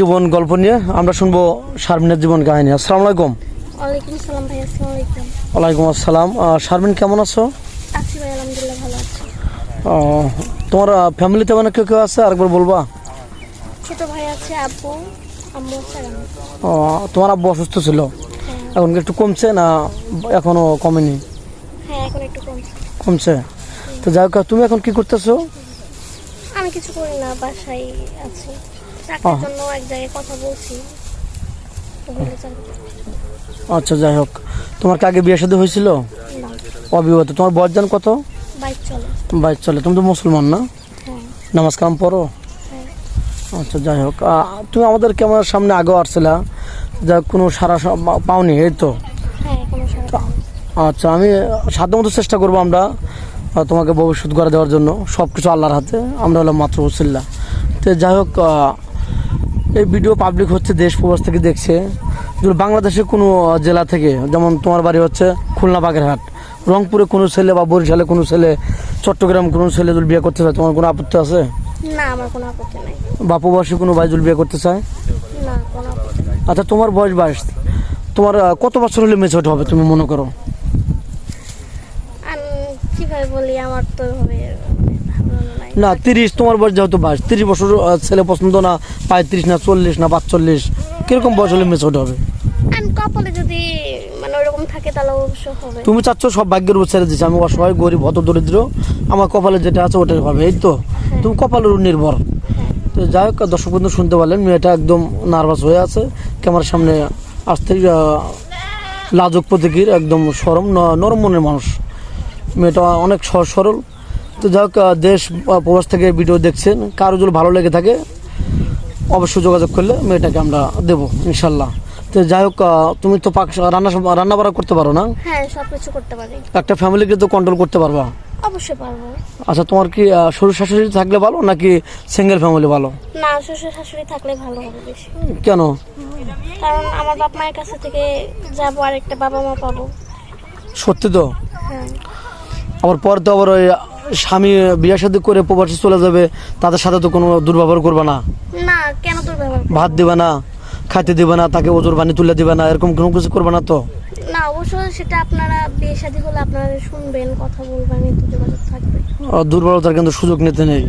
জীবন গল্প নিয়ে আমরা শুনব শারমিনের জীবন কাহিনী। আসসালামু আলাইকুম। ওয়ালাইকুম আসসালাম শারমিন কেমন আছো? তোমার ফ্যামিলিতে মানে কেউ কেউ আছে? আরেকবার বলবা। ছোট ভাই আছে আব্বু আম্মু। আহ, তোমার আব্বু অসুস্থ ছিল? হ্যাঁ। এখন একটু কমছে না এখনও কমেনি? হ্যাঁ এখন একটু কমছে। কমছে? তো যাই হোক তুমি এখন কি করতেছো? আমি কিছু করি না বাসায় আছি। চাকরির জন্য এক জায়গায় কথা বলছি। আচ্ছা যাই হোক। তোমার কি আগে বিয়ে শাদী হয়েছিল? অবিবাহিত। তোমার বয়স জান কত? বাইশ চলে। তুমি তো মুসলমান না? হ্যাঁ। নামাজ কালাম পড়ো? হ্যাঁ। আচ্ছা যাই হোক। তুমি আমাদের ক্যামেরার সামনে আগেও আসছিলা। যা কোনো সারা পাওনি এই তো? হ্যাঁ। আচ্ছা আমি সাধ্যমতো চেষ্টা করব আমরা তোমাকে ভবিষ্যৎ করে দেওয়ার জন্য। সব কিছু আল্লাহর হাতে। আমরা হলাম মাত্র উসিল্লা তো যাই হোক এই ভিডিও পাবলিক হচ্ছে দেশ প্রবাস থেকে দেখছে। যদি বাংলাদেশে কোনো জেলা থেকে যেমন তোমার বাড়ি হচ্ছে খুলনা বাগেরহাট। রংপুরে কোনো ছেলে বা বরিশালে কোনো ছেলে চট্টগ্রাম কোনো ছেলে যদি বিয়ে করতে চায় তোমার কোনো আপত্তি আছে? না আমার কোনো আপত্তি নাই। বা প্রবাসী কোনো ভাই যদি বিয়ে করতে চায়? না কোনো আচ্ছা তোমার বয়স বাইশ। তোমার কত বছর হলে মেচট হবে তুমি মনে করো? কীভাবে বলি আমার তো এভাবে না তিরিশ তোমার বয়স যেহেতু বাইশ তিরিশ বছর ছেলে পছন্দ না পঁয়ত্রিশ না চল্লিশ না পাঁচচল্লিশ কীরকম বয়স হলে মেচট হবে? কপালে যদি মানে ওরকম থাকে তাহলে অবশ্য হবে। তুমি চাচ্ছ সব ভাগ্যের উপর ছেড়ে দিচ্ছি আমি অসহায় গরিব হত দরিদ্র আমার কপালে যেটা আছে ওটাই হবে এই তো? তুমি কপালের উপর নির্ভর। হ্যাঁ। তো যাই হোক দর্শক বন্ধু শুনতে পারলেন মেয়েটা একদম নার্ভাস হয়ে আছে ক্যামেরার সামনে আসতে লাজুক প্রতীকীর একদম সরম নরম মনের মানুষ। মেয়েটা অনেক সহজ সরল। তো যাই হোক দেশ প্রবাস থেকে ভিডিও দেখছেন কারও যদি ভালো লেগে থাকে? অবশ্যই যোগাযোগ করলে মেয়েটাকে আমরা দেবো ইনশাল্লাহ। তো যাই হোক তুমি তো পাক রান্না রান্না বাড়া করতে পারো না? হ্যাঁ সব কিছু করতে পারি। একটা ফ্যামিলিকে তো কন্ট্রোল করতে পারবা? অবশ্যই পারব। আচ্ছা তোমার কি শ্বশুর শাশুড়ি থাকলে ভালো নাকি সিঙ্গেল ফ্যামিলি ভালো? না শ্বশুর শাশুড়ি থাকলে ভালো হবে বেশি। কেন? কারণ আমার বাপ মায়ের কাছে থেকে যাব আর একটা বাবা মা পাবো। সত্যি তো? হ্যাঁ। আবার পরে তো আবার ওই স্বামী বিয়ে শাদী করে প্রবাসী চলে যাবে তাদের সাথে তো কোনো দুর্ব্যবহার করবে না। না কেন তোর ভাত দিবে না খাইতে দিবে না তাকে ওজোর পানি তুলে দিবে না এরকম কোনো কিছু করবে না তো? না অবশ্যই সেটা আপনারা বিয়ে শাদী হলে আপনারা শুনবেন কথা বলবেন একটু যোগাযোগ থাকবে। দুর্বলতার কিন্তু সুযোগ নিতে নেই।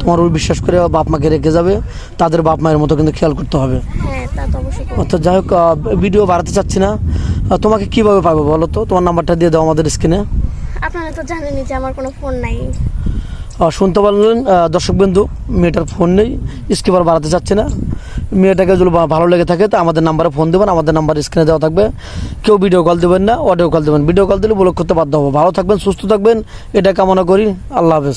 তোমার ওই বিশ্বাস করে বাপ মাকে রেখে যাবে তাদের বাপ মায়ের মতো কিন্তু খেয়াল করতে হবে। হ্যাঁ তা তো অবশ্যই করব। অর্থাৎ যাই হোক ভিডিও বাড়াতে চাচ্ছি না। তোমাকে কীভাবে পাবো বলো তো? তোমার নাম্বারটা দিয়ে দাও আমাদের স্ক্রিনে আপনারা তো জানেনই যে আমার কোনো ফোন নাই। শুনতে পারলেন দর্শক বিন্দু মেয়েটার ফোন নেই স্কিপার বাড়াতে চাচ্ছে না। মেয়েটাকে যদি ভালো লেগে থাকে, তো আমাদের নাম্বারে ফোন দেবেন, আমাদের নাম্বার স্ক্রিনে দেওয়া থাকবে। কেউ ভিডিও কল দেবেন না অডিও কল দেবেন। ভিডিও কল দিলে ব্লক করতে বাধ্য হব। ভালো থাকবেন, সুস্থ থাকবেন, এটা কামনা করি। আল্লাহ হাফেজ।